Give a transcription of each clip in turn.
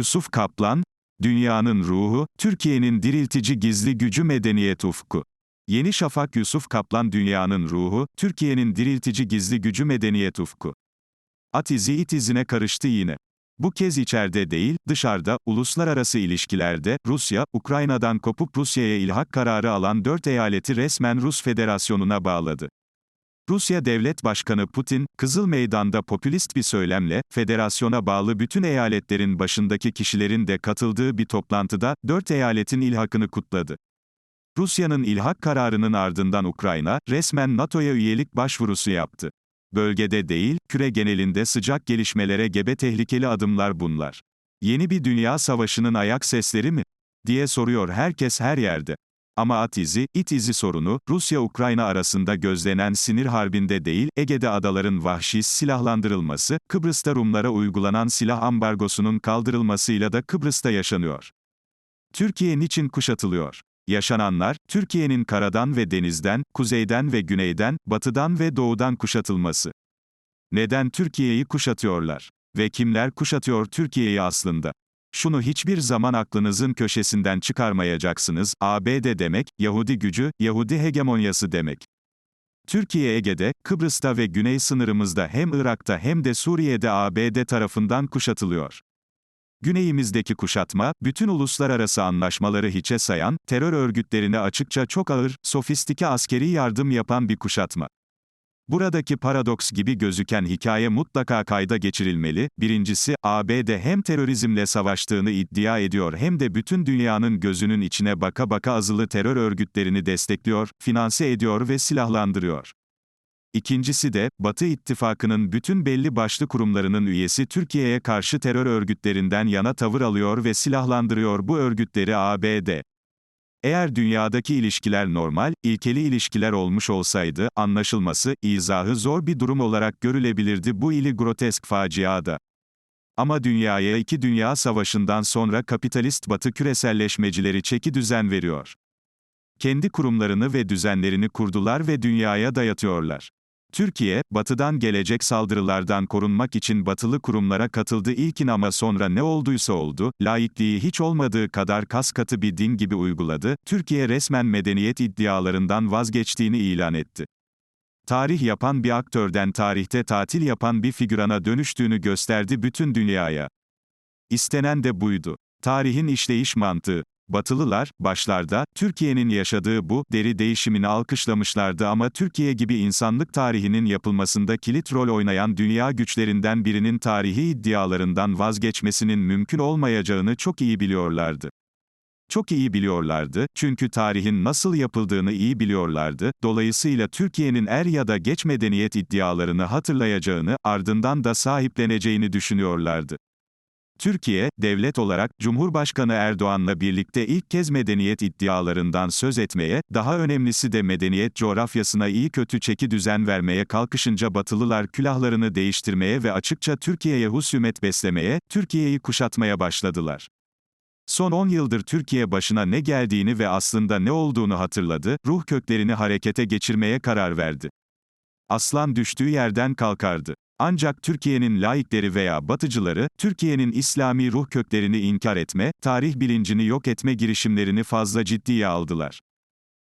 Yusuf Kaplan, Dünyanın Ruhu, Türkiye'nin Diriltici Gizli Gücü Medeniyet Ufku. Yeni Şafak Yusuf Kaplan Dünyanın Ruhu, Türkiye'nin Diriltici Gizli Gücü Medeniyet Ufku. At izi it izine karıştı yine. Bu kez içeride değil, dışarıda, uluslararası ilişkilerde, Rusya, Ukrayna'dan kopup Rusya'ya ilhak kararı alan dört eyaleti resmen Rus Federasyonu'na bağladı. Rusya Devlet Başkanı Putin, Kızıl Meydan'da popülist bir söylemle, federasyona bağlı bütün eyaletlerin başındaki kişilerin de katıldığı bir toplantıda, dört eyaletin ilhakını kutladı. Rusya'nın ilhak kararının ardından Ukrayna, resmen NATO'ya üyelik başvurusu yaptı. Bölgede değil, küre genelinde sıcak gelişmelere gebe tehlikeli adımlar bunlar. Yeni bir dünya savaşının ayak sesleri mi? diye soruyor herkes her yerde. Ama at izi, it izi sorunu, Rusya-Ukrayna arasında gözlenen sinir harbinde değil, Ege'de adaların vahşi silahlandırılması, Kıbrıs'ta Rumlara uygulanan silah ambargosunun kaldırılmasıyla da Kıbrıs'ta yaşanıyor. Türkiye niçin kuşatılıyor? Yaşananlar, Türkiye'nin karadan ve denizden, kuzeyden ve güneyden, batıdan ve doğudan kuşatılması. Neden Türkiye'yi kuşatıyorlar? Ve kimler kuşatıyor Türkiye'yi aslında? Şunu hiçbir zaman aklınızın köşesinden çıkarmayacaksınız, ABD demek, Yahudi gücü, Yahudi hegemonyası demek. Türkiye Ege'de, Kıbrıs'ta ve güney sınırımızda hem Irak'ta hem de Suriye'de ABD tarafından kuşatılıyor. Güneyimizdeki kuşatma, bütün uluslararası anlaşmaları hiçe sayan, terör örgütlerine açıkça çok ağır, sofistike askeri yardım yapan bir kuşatma. Buradaki paradoks gibi gözüken hikaye mutlaka kayda geçirilmeli. Birincisi, ABD hem terörizmle savaştığını iddia ediyor hem de bütün dünyanın gözünün içine baka baka azılı terör örgütlerini destekliyor, finanse ediyor ve silahlandırıyor. İkincisi de, Batı İttifakı'nın bütün belli başlı kurumlarının üyesi Türkiye'ye karşı terör örgütlerinden yana tavır alıyor ve silahlandırıyor bu örgütleri ABD. Eğer dünyadaki ilişkiler normal, ilkeli ilişkiler olmuş olsaydı, anlaşılması, izahı zor bir durum olarak görülebilirdi bu ili grotesk faciada. Ama dünyaya iki dünya savaşından sonra kapitalist batı küreselleşmecileri çeki düzen veriyor. Kendi kurumlarını ve düzenlerini kurdular ve dünyaya dayatıyorlar. Türkiye, batıdan gelecek saldırılardan korunmak için batılı kurumlara katıldı ilkin ama sonra ne olduysa oldu, laikliği hiç olmadığı kadar kas katı bir din gibi uyguladı, Türkiye resmen medeniyet iddialarından vazgeçtiğini ilan etti. Tarih yapan bir aktörden tarihte tatil yapan bir figürana dönüştüğünü gösterdi bütün dünyaya. İstenen de buydu. Tarihin işleyiş mantığı. Batılılar, başlarda, Türkiye'nin yaşadığı bu, deri değişimini alkışlamışlardı ama Türkiye gibi insanlık tarihinin yapılmasında kilit rol oynayan dünya güçlerinden birinin tarihi iddialarından vazgeçmesinin mümkün olmayacağını çok iyi biliyorlardı. Çok iyi biliyorlardı, çünkü tarihin nasıl yapıldığını iyi biliyorlardı, dolayısıyla Türkiye'nin er ya da geç medeniyet iddialarını hatırlayacağını, ardından da sahipleneceğini düşünüyorlardı. Türkiye, devlet olarak, Cumhurbaşkanı Erdoğan'la birlikte ilk kez medeniyet iddialarından söz etmeye, daha önemlisi de medeniyet coğrafyasına iyi kötü çeki düzen vermeye kalkışınca Batılılar külahlarını değiştirmeye ve açıkça Türkiye'ye husumet beslemeye, Türkiye'yi kuşatmaya başladılar. Son 10 yıldır Türkiye başına ne geldiğini ve aslında ne olduğunu hatırladı, ruh köklerini harekete geçirmeye karar verdi. Aslan düştüğü yerden kalkardı. Ancak Türkiye'nin laikleri veya batıcıları, Türkiye'nin İslami ruh köklerini inkar etme, tarih bilincini yok etme girişimlerini fazla ciddiye aldılar.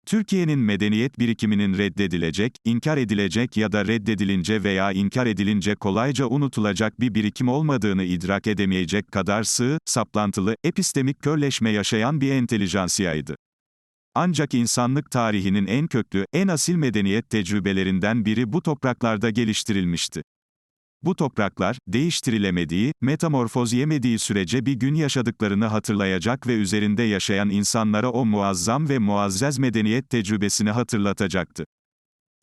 Türkiye'nin medeniyet birikiminin reddedilecek, inkar edilecek ya da reddedilince veya inkar edilince kolayca unutulacak bir birikim olmadığını idrak edemeyecek kadar sığ, saplantılı, epistemik körleşme yaşayan bir entelijansiyaydı. Ancak insanlık tarihinin en köklü, en asil medeniyet tecrübelerinden biri bu topraklarda geliştirilmişti. Bu topraklar, değiştirilemediği, metamorfoz yemediği sürece bir gün yaşadıklarını hatırlayacak ve üzerinde yaşayan insanlara o muazzam ve muazzez medeniyet tecrübesini hatırlatacaktı.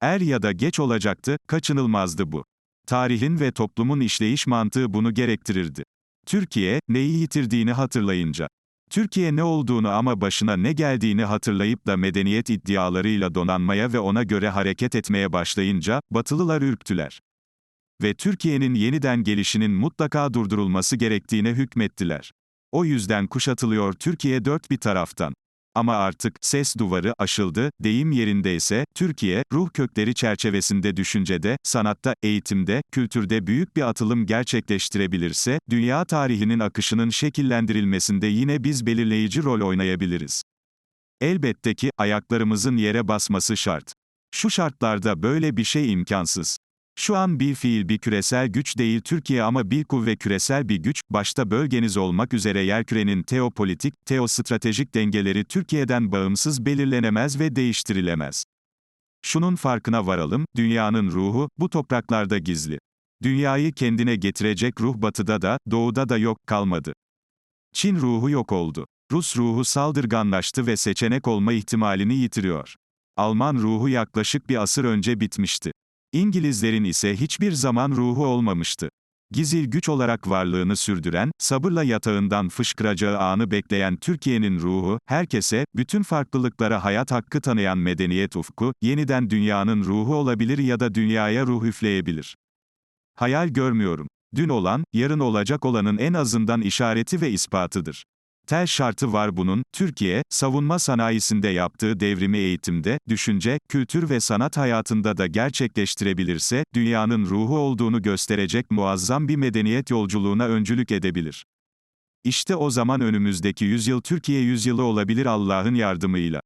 Er ya da geç olacaktı, kaçınılmazdı bu. Tarihin ve toplumun işleyiş mantığı bunu gerektirirdi. Türkiye, neyi yitirdiğini hatırlayınca. Türkiye ne olduğunu ama başına ne geldiğini hatırlayıp da medeniyet iddialarıyla donanmaya ve ona göre hareket etmeye başlayınca, Batılılar ürktüler ve Türkiye'nin yeniden gelişinin mutlaka durdurulması gerektiğine hükmettiler. O yüzden kuşatılıyor Türkiye dört bir taraftan. Ama artık, ses duvarı, aşıldı, deyim yerindeyse, Türkiye, ruh kökleri çerçevesinde düşüncede, sanatta, eğitimde, kültürde büyük bir atılım gerçekleştirebilirse, dünya tarihinin akışının şekillendirilmesinde yine biz belirleyici rol oynayabiliriz. Elbette ki, ayaklarımızın yere basması şart. Şu şartlarda böyle bir şey imkansız. Şu an bir fiil bir küresel güç değil Türkiye ama bir kuvve küresel bir güç, başta bölgeniz olmak üzere yerkürenin teopolitik, teostratejik dengeleri Türkiye'den bağımsız belirlenemez ve değiştirilemez. Şunun farkına varalım, dünyanın ruhu, bu topraklarda gizli. Dünyayı kendine getirecek ruh batıda da, doğuda da yok, kalmadı. Çin ruhu yok oldu. Rus ruhu saldırganlaştı ve seçenek olma ihtimalini yitiriyor. Alman ruhu yaklaşık bir asır önce bitmişti. İngilizlerin ise hiçbir zaman ruhu olmamıştı. Gizil güç olarak varlığını sürdüren, sabırla yatağından fışkıracağı anı bekleyen Türkiye'nin ruhu, herkese, bütün farklılıklara hayat hakkı tanıyan medeniyet ufku, yeniden dünyanın ruhu olabilir ya da dünyaya ruh üfleyebilir. Hayal görmüyorum. Dün olan, yarın olacak olanın en azından işareti ve ispatıdır. Tel şartı var bunun, Türkiye, savunma sanayisinde yaptığı devrimi eğitimde, düşünce, kültür ve sanat hayatında da gerçekleştirebilirse, dünyanın ruhu olduğunu gösterecek muazzam bir medeniyet yolculuğuna öncülük edebilir. İşte o zaman önümüzdeki yüzyıl Türkiye yüzyılı olabilir Allah'ın yardımıyla.